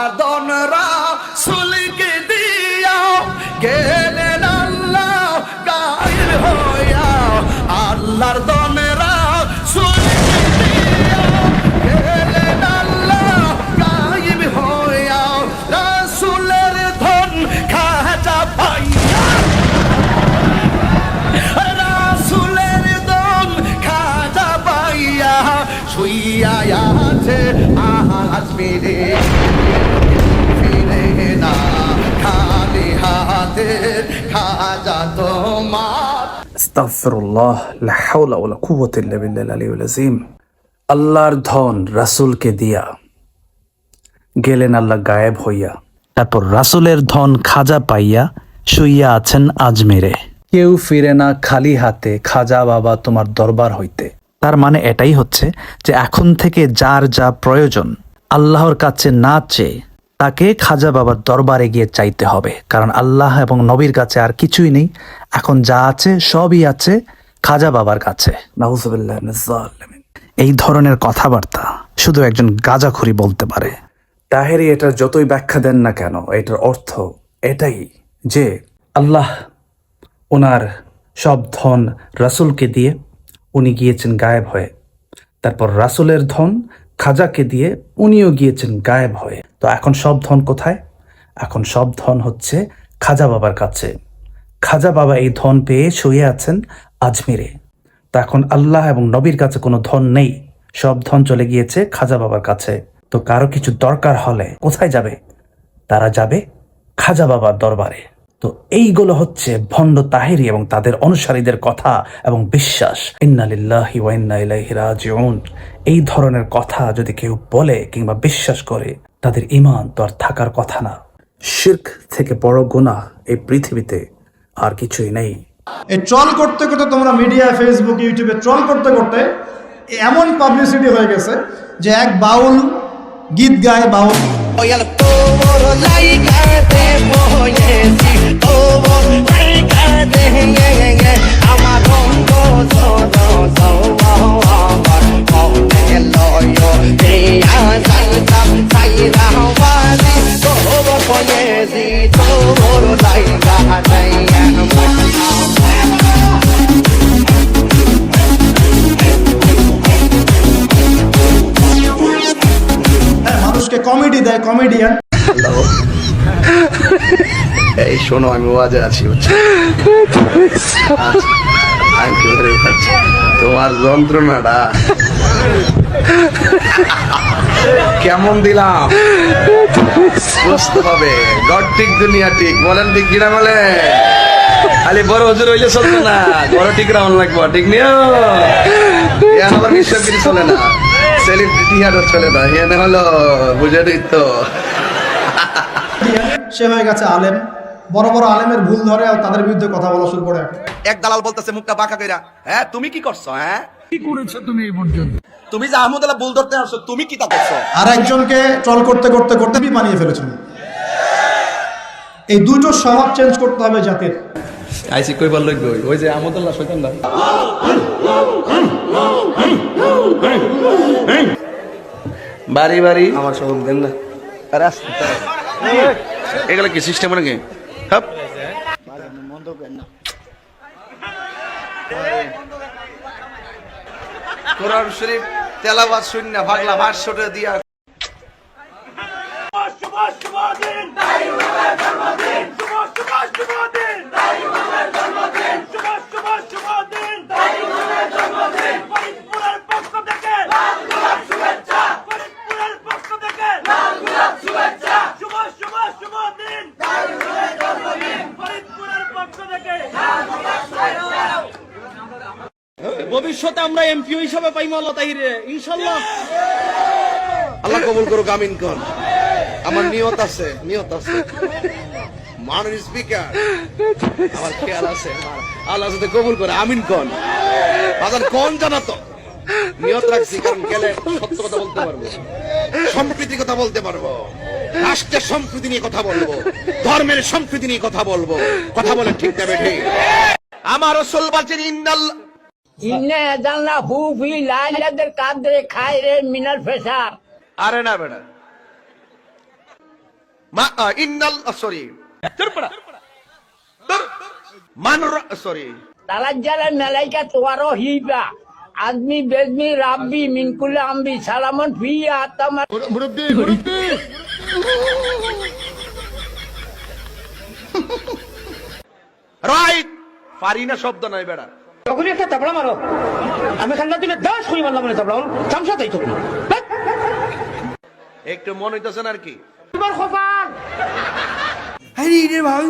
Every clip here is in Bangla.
আল্লাহ দনরা সুলকে দিয়া গেলেন আল্লাহ গায়ের হইয়া, আল্লাহর দনরা সুলকে দিয়া গেলেন আল্লাহ গায়েব হইয়া, রাসূলের ধন খাজা পাইয়া। রাসূলের দম খাজা পাইয়া শুইয়া আছে আজ মেরে আল্লাহর ধন রাসূলকে দিয়া গেলেন আল্লাহ গায়েব হইয়া। তারপর রাসূলের ধন খাজা পাইয়া শুইয়া আছেন আজমেরে। কেউ ফিরে না খালি হাতে, খাজা বাবা তোমার দরবার হইতে। তার মানে এটাই হচ্ছে যে এখন থেকে যার যা প্রয়োজন, আল্লাহর কাছে না চেয়ে তাকে খাজা বাবার দরবারে গিয়ে চাইতে হবে। কারণ আল্লাহ এবং নবীর কাছে আর কিছুই নেই। এখন যা আছে, সবই আছে খাজা বাবার কাছে। এই ধরনের কথাবার্তা শুধু একজন গাজাখুরি বলতে পারে। তাহেরি এটার যতই ব্যাখ্যা দেন না কেন, এটার অর্থ এটাই যে আল্লাহ ওনার সব ধন রাসুলকে দিয়ে উনি গিয়েছেন গায়েব হয়ে। তারপর রাসূলের ধন খাজাকে দিয়ে উনিও গিয়েছেন গায়েব হয়ে। তো এখন সব ধন কোথায়? এখন সব ধন হচ্ছে খাজা বাবার কাছে। খাজা বাবা এই ধন পেয়ে শুয়ে আছেন আজমিরে। তা এখন আল্লাহ এবং নবীর কাছে কোনো ধন নেই। সব ধন চলে গিয়েছে খাজা বাবার কাছে। তো কারও কিছু দরকার হলে কোথায় যাবে? তারা যাবে খাজা বাবার দরবারে। তো এইগুলো হচ্ছে ভণ্ড তাহেরি এবং তাদের অনুসারীদের কথা এবং বিশ্বাস। ইন্নালিল্লাহি ইলাইহি রাজিউন। এই ধরনের কথা যদি কেউ বলে কিংবা বিশ্বাস করে তাদের ঈমান তো আর থাকার কথা না। শিরক থেকে বড় গুনাহ এই পৃথিবীতে আর কিছুই নেই। এই ট্রল করতে করতে তোমরা মিডিয়া ফেসবুক ইউটিউবে ট্রল করতে করতে এমন পাবলিসিটি হয়ে গেছে যে এক বাউল গীত গায় বাউল। মানুষকে কমেডি দেয় এই শোনো আমি ওয়াজে আছি তোমার যন্ত্রণাটা। কেমন দিলাম? হবে গড ঠিক দুনিয়া ঠিক। বলেন ঠিক কিনা বলে খালি বড় হজুর হইলে চলবে না। বড় ঠিক রাউন্ড লাগবো ঠিক নিও? ইয়ান আবার বিশ্বগিরি চলে না। সেলিব্রিটি চলে না। হলো বুঝে তো। সে হয়ে গেছে আলেম। বড় বড় আলেমের ভুল ধরে আর তাদের বিরুদ্ধে কথা বলা শুরু করে। এক দালাল বলতেছে মুখটা বাঁকা কইরা। হ্যাঁ তুমি কি করছ হ্যাঁ? কি করেছ তুমি এই পর্যন্ত? তুমি যে আহমদুল্লাহ বুল ধরতে আসছো তুমি কি তা করছ? আর একজনকে ট্রল করতে করতে করতে বানিয়ে ফেলেছিল এই দুটো স্বভাব চেঞ্জ করতে হবে জাতির। আইসি কইবার লাগবে ওই ওই যে আহমদুল্লাহ শৈতানদা বাড়ি বাড়ি। আমার সব দেন না। আরে এগুলো কি সিস্টেম নাকি? হাপ। কোরআন শরীফ তেলাবাদ শূন্য ভাগলা ভাষ্যটা দিয়া ভবিষ্যতে আমরা এমপি হিসাবে পাইমো আল্লাহ তাহিরে ইনশাল্লাহ আল্লাহ কবুল করুক আমিন কন আমার নিয়ত আছে নিয়ত আছে। মাননীয় স্পিকার আমার খেয়াল আছে আল্লাহ যাতে কবুল করে আমিন কন বাজার কোন জানাতো? নিয়ত রাখছি কারণ গেলে সত্য কথা বলতে পারব। সম্প্রীতির কথা বলতে পারব। রাষ্ট্রের সম্প্রীতি নিয়ে কথা বলব। ধর্মের সম্প্রীতি নিয়ে কথা বলব। কথা বলে ঠিক না বেঠে আমার রসুল বলছেন ইন্নাল ইন্নে জানলা হু ফি লাইলাদের কাদরে মিনাল ফেসা। আরে না বেটা মা ইন্নাল সরি মান সরি মেলাইকা তোয়ারো হিবা। আদমি বেদমি রাব্বি মিনকুলে আম্বি সালামন ফিয়া তামা রাইট। পারি না শব্দ নাই বেড়া। তখনই একটা তাবলা মারো। আমি খান্না দিলে দাস করি মারলাম না তাবলা চামচা তাই তখন একটু মন হইতেছে না আর কি? তোমার খোপা। আরে রে ভাই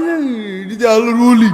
আল্লাহর ওলি